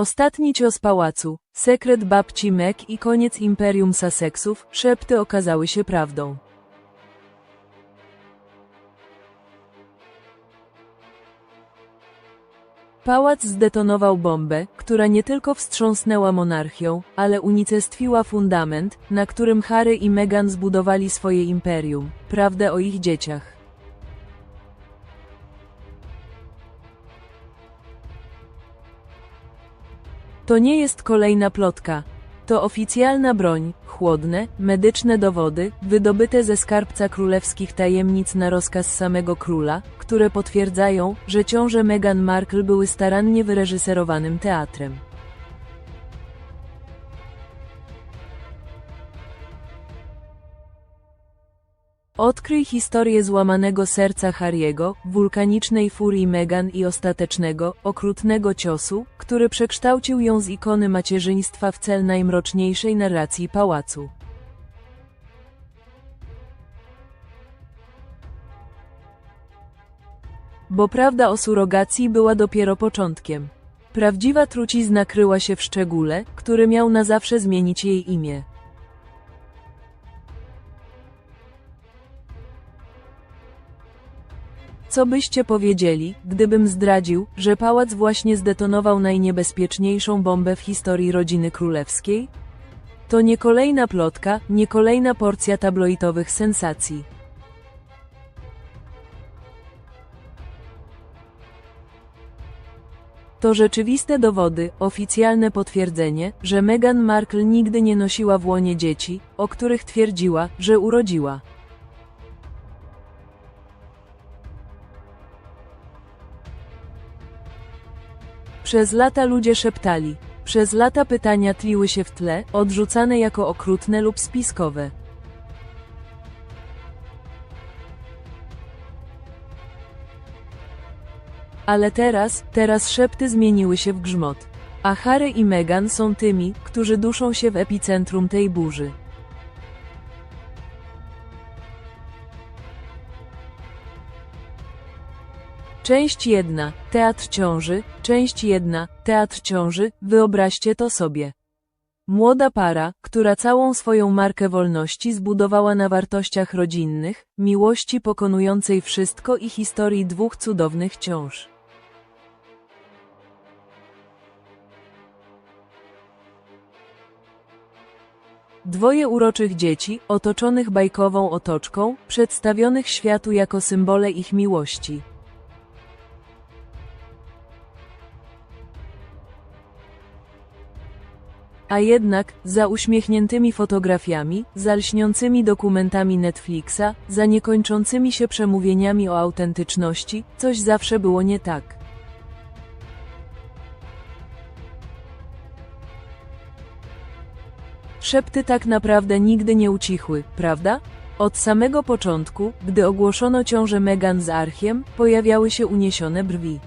Ostatni cios pałacu, sekret babci Meg i koniec imperium Sussexów, szepty okazały się prawdą. Pałac zdetonował bombę, która nie tylko wstrząsnęła monarchią, ale unicestwiła fundament, na którym Harry i Meghan zbudowali swoje imperium, prawdę o ich dzieciach. To nie jest kolejna plotka. To oficjalna broń, chłodne, medyczne dowody, wydobyte ze skarbca królewskich tajemnic na rozkaz samego króla, które potwierdzają, że ciąże Meghan Markle były starannie wyreżyserowanym teatrem. Odkryj historię złamanego serca Harry'ego, wulkanicznej furii Meghan i ostatecznego, okrutnego ciosu, który przekształcił ją z ikony macierzyństwa w cel najmroczniejszej narracji pałacu. Bo prawda o surogacji była dopiero początkiem. Prawdziwa trucizna kryła się w szczególe, który miał na zawsze zmienić jej imię. Co byście powiedzieli, gdybym zdradził, że pałac właśnie zdetonował najniebezpieczniejszą bombę w historii rodziny królewskiej? To nie kolejna plotka, nie kolejna porcja tabloidowych sensacji. To rzeczywiste dowody, oficjalne potwierdzenie, że Meghan Markle nigdy nie nosiła w łonie dzieci, o których twierdziła, że urodziła. Przez lata ludzie szeptali. Przez lata pytania tliły się w tle, odrzucane jako okrutne lub spiskowe. Ale teraz, teraz szepty zmieniły się w grzmot. A Harry i Meghan są tymi, którzy duszą się w epicentrum tej burzy. Część jedna. Teatr ciąży. Część jedna. Teatr ciąży. Wyobraźcie to sobie. Młoda para, która całą swoją markę wolności zbudowała na wartościach rodzinnych, miłości pokonującej wszystko i historii dwóch cudownych ciąż. Dwoje uroczych dzieci, otoczonych bajkową otoczką, przedstawionych światu jako symbole ich miłości. A jednak, za uśmiechniętymi fotografiami, za lśniącymi dokumentami Netflixa, za niekończącymi się przemówieniami o autentyczności, coś zawsze było nie tak. Szepty tak naprawdę nigdy nie ucichły, prawda? Od samego początku, gdy ogłoszono ciążę Meghan z Archiem, pojawiały się uniesione brwi.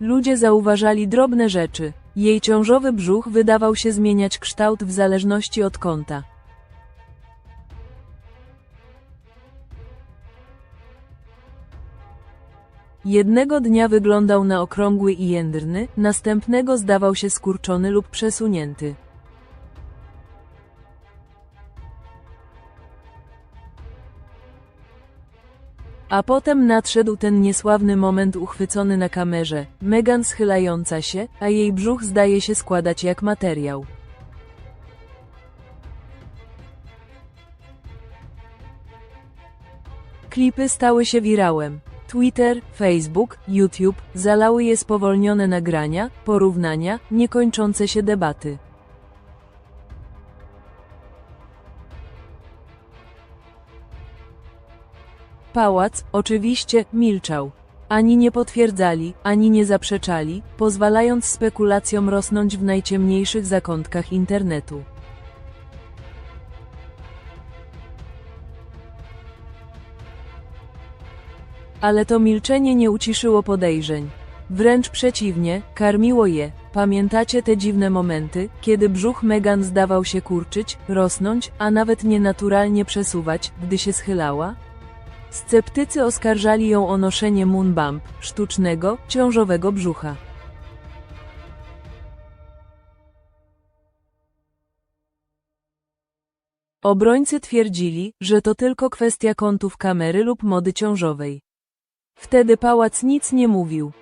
Ludzie zauważali drobne rzeczy. Jej ciążowy brzuch wydawał się zmieniać kształt w zależności od kąta. Jednego dnia wyglądał na okrągły i jędrny, następnego zdawał się skurczony lub przesunięty. A potem nadszedł ten niesławny moment uchwycony na kamerze, Megan schylająca się, a jej brzuch zdaje się składać jak materiał. Klipy stały się wirałem. Twitter, Facebook, YouTube zalały je spowolnione nagrania, porównania, niekończące się debaty. Pałac, oczywiście, milczał. Ani nie potwierdzali, ani nie zaprzeczali, pozwalając spekulacjom rosnąć w najciemniejszych zakątkach internetu. Ale to milczenie nie uciszyło podejrzeń. Wręcz przeciwnie, karmiło je. Pamiętacie te dziwne momenty, kiedy brzuch Megan zdawał się kurczyć, rosnąć, a nawet nienaturalnie przesuwać, gdy się schylała? Sceptycy oskarżali ją o noszenie moonbump, sztucznego, ciążowego brzucha. Obrońcy twierdzili, że to tylko kwestia kątów kamery lub mody ciążowej. Wtedy pałac nic nie mówił.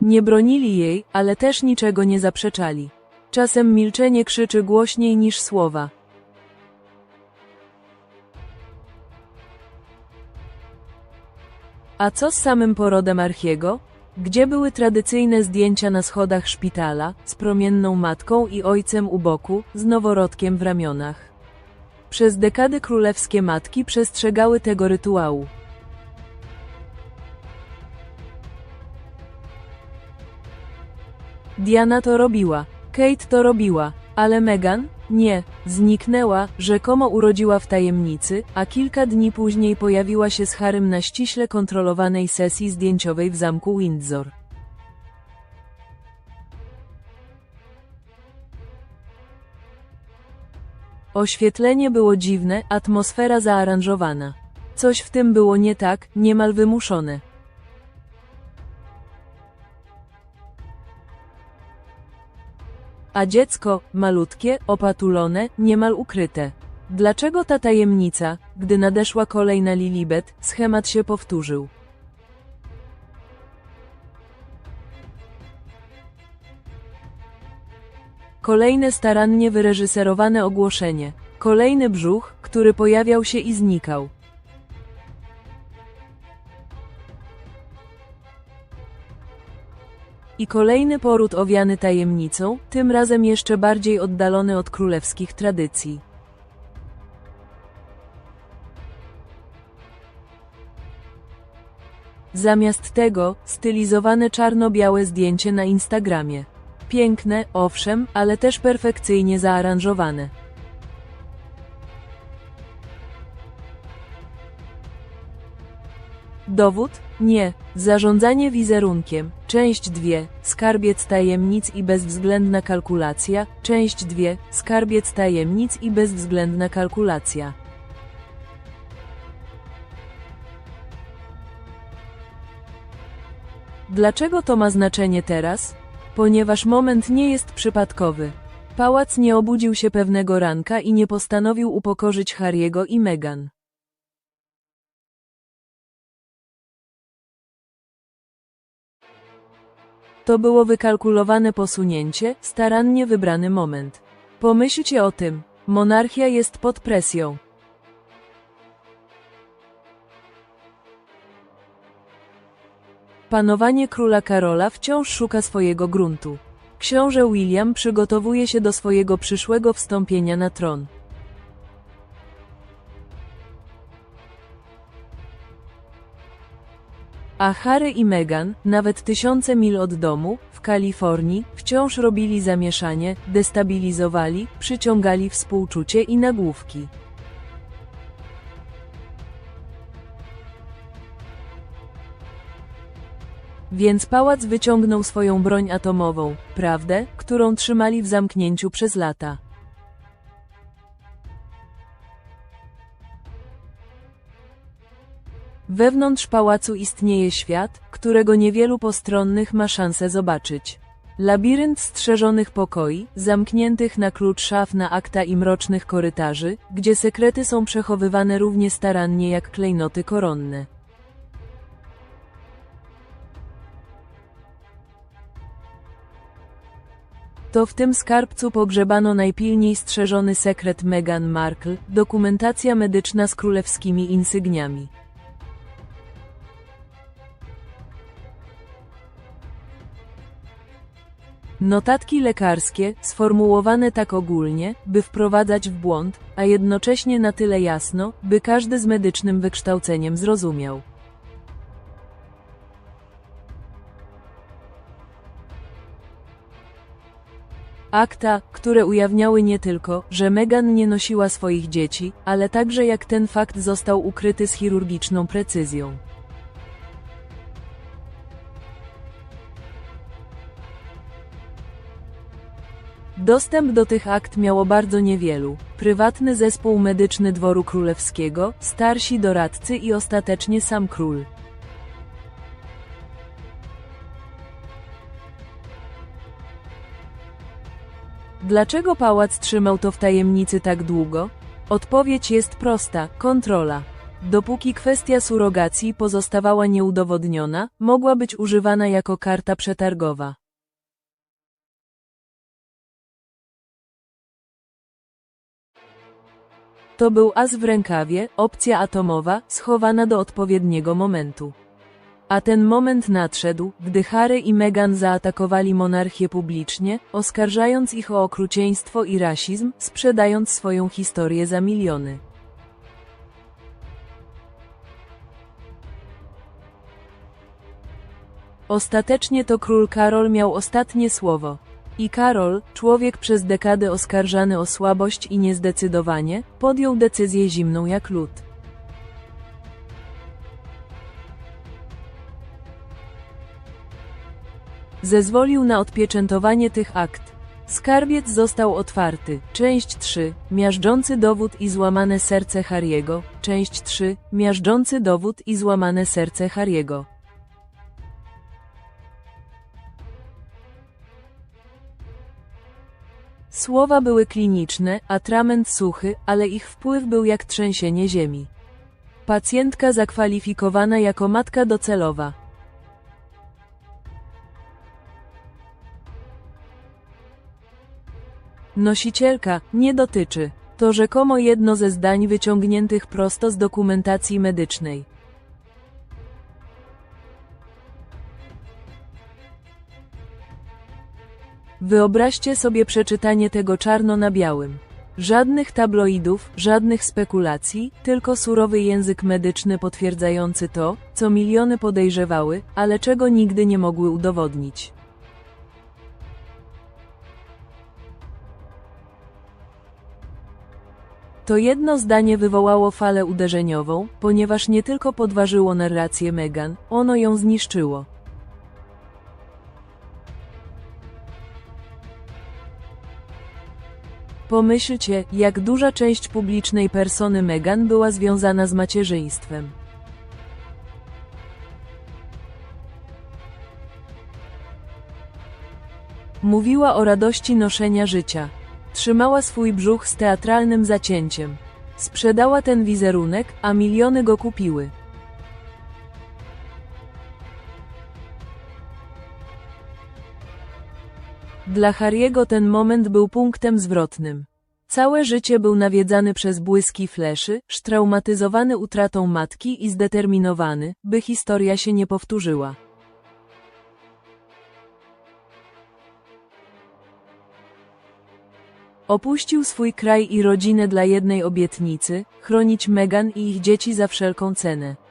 Nie bronili jej, ale też niczego nie zaprzeczali. Czasem milczenie krzyczy głośniej niż słowa. A co z samym porodem Archiego? Gdzie były tradycyjne zdjęcia na schodach szpitala, z promienną matką i ojcem u boku, z noworodkiem w ramionach? Przez dekady królewskie matki przestrzegały tego rytuału. Diana to robiła, Kate to robiła, ale Meghan? Nie, zniknęła, rzekomo urodziła w tajemnicy, a kilka dni później pojawiła się z Harrym na ściśle kontrolowanej sesji zdjęciowej w zamku Windsor. Oświetlenie było dziwne, atmosfera zaaranżowana. Coś w tym było nie tak, niemal wymuszone. A dziecko, malutkie, opatulone, niemal ukryte. Dlaczego ta tajemnica, gdy nadeszła kolej na Lilibet, schemat się powtórzył? Kolejne starannie wyreżyserowane ogłoszenie. Kolejny brzuch, który pojawiał się i znikał. I kolejny poród owiany tajemnicą, tym razem jeszcze bardziej oddalony od królewskich tradycji. Zamiast tego, stylizowane czarno-białe zdjęcie na Instagramie. Piękne, owszem, ale też perfekcyjnie zaaranżowane. Dowód? Nie. Zarządzanie wizerunkiem. Część 2. Skarbiec tajemnic i bezwzględna kalkulacja. Część 2. Skarbiec tajemnic i bezwzględna kalkulacja. Dlaczego to ma znaczenie teraz? Ponieważ moment nie jest przypadkowy. Pałac nie obudził się pewnego ranka i nie postanowił upokorzyć Harry'ego i Meghan. To było wykalkulowane posunięcie, starannie wybrany moment. Pomyślcie o tym. Monarchia jest pod presją. Panowanie króla Karola wciąż szuka swojego gruntu. Książę William przygotowuje się do swojego przyszłego wstąpienia na tron. A Harry i Meghan, nawet tysiące mil od domu, w Kalifornii, wciąż robili zamieszanie, destabilizowali, przyciągali współczucie i nagłówki. Więc pałac wyciągnął swoją broń atomową, prawdę, którą trzymali w zamknięciu przez lata. Wewnątrz pałacu istnieje świat, którego niewielu postronnych ma szansę zobaczyć. Labirynt strzeżonych pokoi, zamkniętych na klucz szaf na akta i mrocznych korytarzy, gdzie sekrety są przechowywane równie starannie jak klejnoty koronne. To w tym skarbcu pogrzebano najpilniej strzeżony sekret Meghan Markle, dokumentacja medyczna z królewskimi insygniami. Notatki lekarskie, sformułowane tak ogólnie, by wprowadzać w błąd, a jednocześnie na tyle jasno, by każdy z medycznym wykształceniem zrozumiał. Akta, które ujawniały nie tylko, że Meghan nie nosiła swoich dzieci, ale także jak ten fakt został ukryty z chirurgiczną precyzją. Dostęp do tych akt miało bardzo niewielu. Prywatny zespół medyczny dworu królewskiego, starsi doradcy i ostatecznie sam król. Dlaczego pałac trzymał to w tajemnicy tak długo? Odpowiedź jest prosta kontrola. Dopóki kwestia surogacji pozostawała nieudowodniona, mogła być używana jako karta przetargowa. To był as w rękawie, opcja atomowa, schowana do odpowiedniego momentu. A ten moment nadszedł, gdy Harry i Meghan zaatakowali monarchię publicznie, oskarżając ich o okrucieństwo i rasizm, sprzedając swoją historię za miliony. Ostatecznie to król Karol miał ostatnie słowo. I Karol, człowiek przez dekady oskarżany o słabość i niezdecydowanie, podjął decyzję zimną jak lód. Zezwolił na odpieczętowanie tych akt. Skarbiec został otwarty. Część 3. Miażdżący dowód i złamane serce Harry'ego. Część 3. Miażdżący dowód i złamane serce Harry'ego. Słowa były kliniczne, atrament suchy, ale ich wpływ był jak trzęsienie ziemi. Pacjentka zakwalifikowana jako matka docelowa. Nosicielka nie dotyczy. To rzekomo jedno ze zdań wyciągniętych prosto z dokumentacji medycznej. Wyobraźcie sobie przeczytanie tego czarno na białym. Żadnych tabloidów, żadnych spekulacji, tylko surowy język medyczny potwierdzający to, co miliony podejrzewały, ale czego nigdy nie mogły udowodnić. To jedno zdanie wywołało falę uderzeniową, ponieważ nie tylko podważyło narrację Meghan, ono ją zniszczyło. Pomyślcie, jak duża część publicznej persony Meghan była związana z macierzyństwem. Mówiła o radości noszenia życia. Trzymała swój brzuch z teatralnym zacięciem. Sprzedała ten wizerunek, a miliony go kupiły. Dla Harry'ego ten moment był punktem zwrotnym. Całe życie był nawiedzany przez błyski fleszy, sztraumatyzowany utratą matki i zdeterminowany, by historia się nie powtórzyła. Opuścił swój kraj i rodzinę dla jednej obietnicy, chronić Meghan i ich dzieci za wszelką cenę.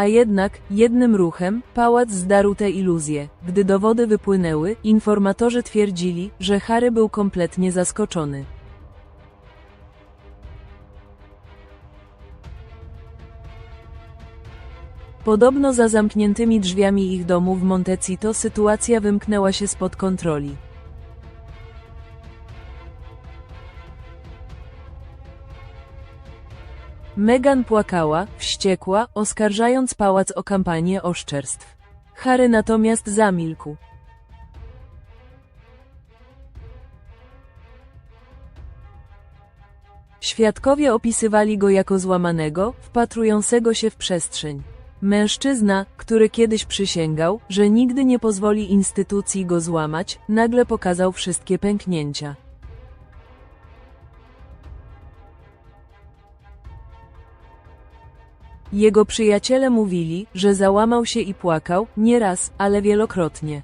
A jednak, jednym ruchem, pałac zdarł tę iluzję. Gdy dowody wypłynęły, informatorzy twierdzili, że Harry był kompletnie zaskoczony. Podobno za zamkniętymi drzwiami ich domu w Montecito sytuacja wymknęła się spod kontroli. Meghan płakała, wściekła, oskarżając pałac o kampanię oszczerstw. Harry natomiast zamilkł. Świadkowie opisywali go jako złamanego, wpatrującego się w przestrzeń. Mężczyzna, który kiedyś przysięgał, że nigdy nie pozwoli instytucji go złamać, nagle pokazał wszystkie pęknięcia. Jego przyjaciele mówili, że załamał się i płakał, nie raz, ale wielokrotnie.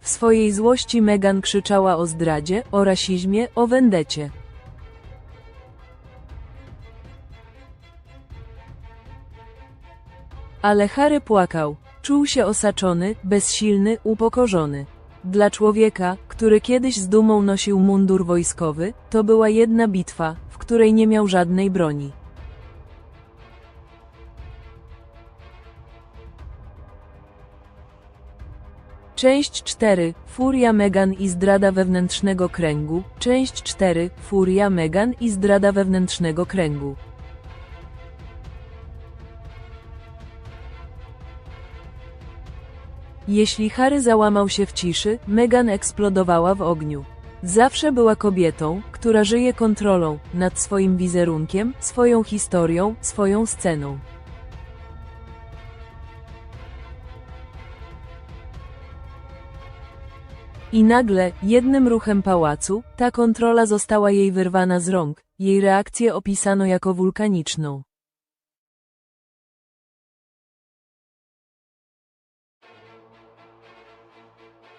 W swojej złości Megan krzyczała o zdradzie, o rasizmie, o wendecie. Ale Harry płakał. Czuł się osaczony, bezsilny, upokorzony. Dla człowieka, który kiedyś z dumą nosił mundur wojskowy, to była jedna bitwa, w której nie miał żadnej broni. Część 4. Furia Megan i zdrada wewnętrznego kręgu. Część 4. Furia Megan i zdrada wewnętrznego kręgu. Jeśli Harry załamał się w ciszy, Megan eksplodowała w ogniu. Zawsze była kobietą, która żyje kontrolą nad swoim wizerunkiem, swoją historią, swoją sceną. I nagle, jednym ruchem pałacu, ta kontrola została jej wyrwana z rąk. Jej reakcję opisano jako wulkaniczną.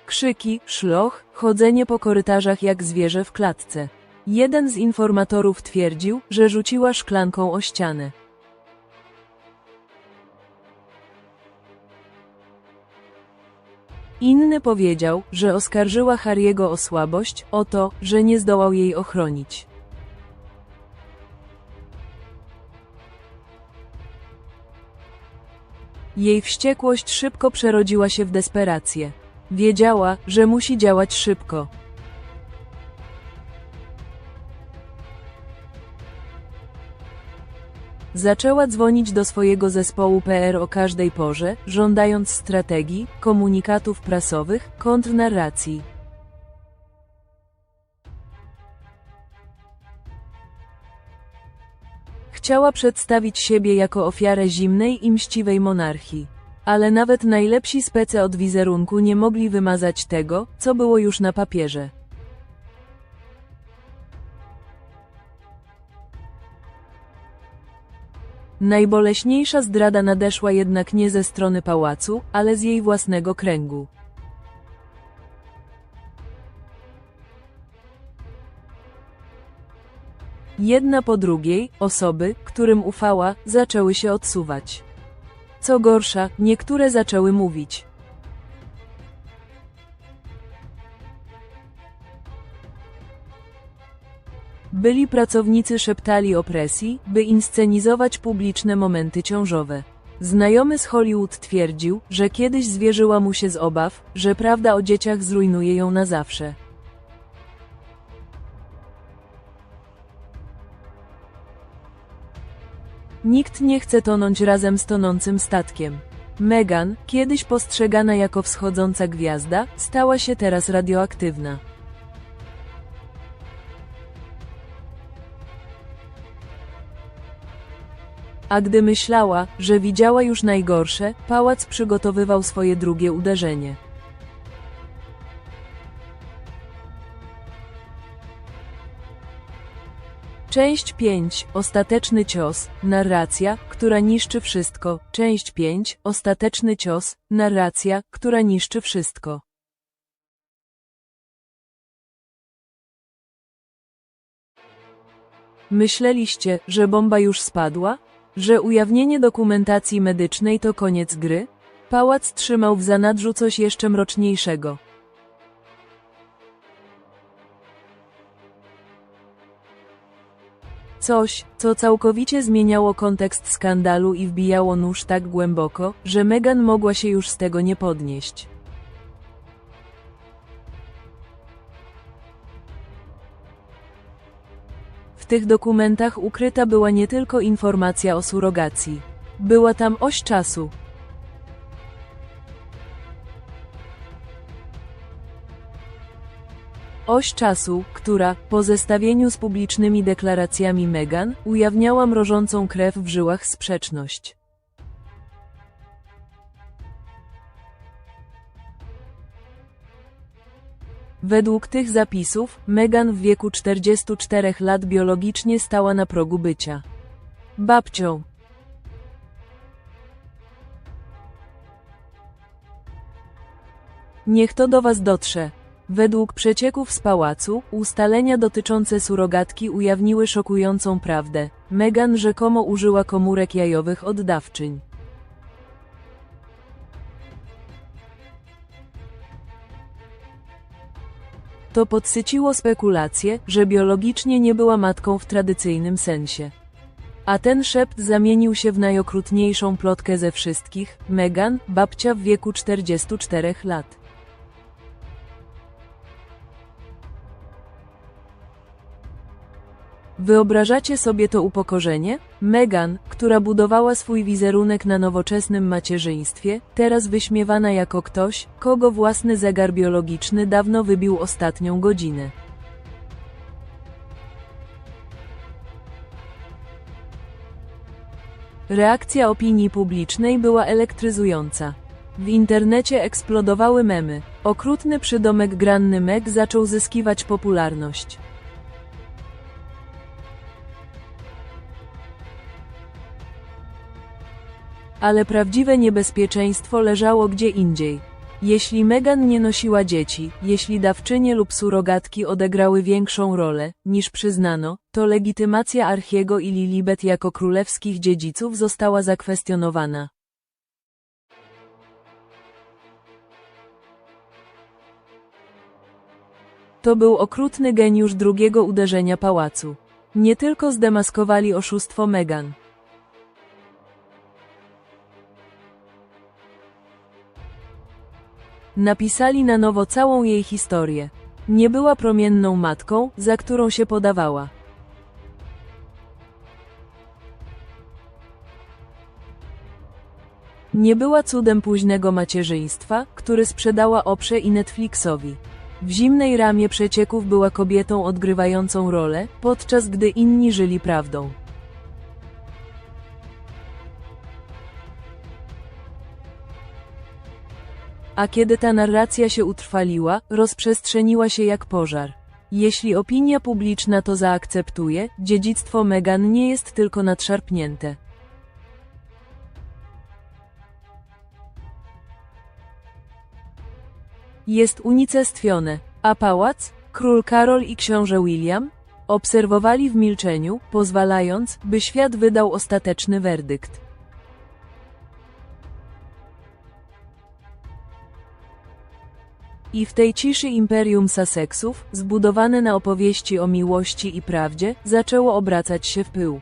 Krzyki, szloch, chodzenie po korytarzach jak zwierzę w klatce. Jeden z informatorów twierdził, że rzuciła szklanką o ścianę. Inny powiedział, że oskarżyła Harry'ego o słabość, o to, że nie zdołał jej ochronić. Jej wściekłość szybko przerodziła się w desperację. Wiedziała, że musi działać szybko. Zaczęła dzwonić do swojego zespołu PR o każdej porze, żądając strategii, komunikatów prasowych, kontrnarracji. Chciała przedstawić siebie jako ofiarę zimnej i mściwej monarchii. Ale nawet najlepsi spece od wizerunku nie mogli wymazać tego, co było już na papierze. Najboleśniejsza zdrada nadeszła jednak nie ze strony pałacu, ale z jej własnego kręgu. Jedna po drugiej, osoby, którym ufała, zaczęły się odsuwać. Co gorsza, niektóre zaczęły mówić. Byli pracownicy szeptali o presji, by inscenizować publiczne momenty ciążowe. Znajomy z Hollywood twierdził, że kiedyś zwierzyła mu się z obaw, że prawda o dzieciach zrujnuje ją na zawsze. Nikt nie chce tonąć razem z tonącym statkiem. Megan, kiedyś postrzegana jako wschodząca gwiazda, stała się teraz radioaktywna. A gdy myślała, że widziała już najgorsze, pałac przygotowywał swoje drugie uderzenie. Część 5. Ostateczny cios. Narracja, która niszczy wszystko. Część 5. Ostateczny cios. Narracja, która niszczy wszystko. Myśleliście, że bomba już spadła? Że ujawnienie dokumentacji medycznej to koniec gry? Pałac trzymał w zanadrzu coś jeszcze mroczniejszego. Coś, co całkowicie zmieniało kontekst skandalu i wbijało nóż tak głęboko, że Meghan mogła się już z tego nie podnieść. Tych dokumentach ukryta była nie tylko informacja o surogacji. Była tam oś czasu, Oś czasu, która, po zestawieniu z publicznymi deklaracjami Meghan, ujawniała mrożącą krew w żyłach sprzeczność. Według tych zapisów, Meghan w wieku 44 lat biologicznie stała na progu bycia babcią. Niech to do Was dotrze. Według przecieków z pałacu, ustalenia dotyczące surogatki ujawniły szokującą prawdę. Meghan rzekomo użyła komórek jajowych oddawczyń. To podsyciło spekulacje, że biologicznie nie była matką w tradycyjnym sensie. A ten szept zamienił się w najokrutniejszą plotkę ze wszystkich. Meghan, babcia w wieku 44 lat. Wyobrażacie sobie to upokorzenie? Meghan, która budowała swój wizerunek na nowoczesnym macierzyństwie, teraz wyśmiewana jako ktoś, kogo własny zegar biologiczny dawno wybił ostatnią godzinę. Reakcja opinii publicznej była elektryzująca. W internecie eksplodowały memy. Okrutny przydomek Granny Meg zaczął zyskiwać popularność. Ale prawdziwe niebezpieczeństwo leżało gdzie indziej. Jeśli Meghan nie nosiła dzieci, jeśli dawczynie lub surogatki odegrały większą rolę, niż przyznano, to legitymacja Archiego i Lilibet jako królewskich dziedziców została zakwestionowana. To był okrutny geniusz drugiego uderzenia pałacu. Nie tylko zdemaskowali oszustwo Meghan. Napisali na nowo całą jej historię. Nie była promienną matką, za którą się podawała. Nie była cudem późnego macierzyństwa, który sprzedała Oprze i Netflixowi. W zimnej ramie przecieków była kobietą odgrywającą rolę, podczas gdy inni żyli prawdą. A kiedy ta narracja się utrwaliła, rozprzestrzeniła się jak pożar. Jeśli opinia publiczna to zaakceptuje, dziedzictwo Meghan nie jest tylko nadszarpnięte. Jest unicestwione, a pałac, król Karol i książę William obserwowali w milczeniu, pozwalając, by świat wydał ostateczny werdykt. I w tej ciszy imperium Sussexów, zbudowane na opowieści o miłości i prawdzie, zaczęło obracać się w pył.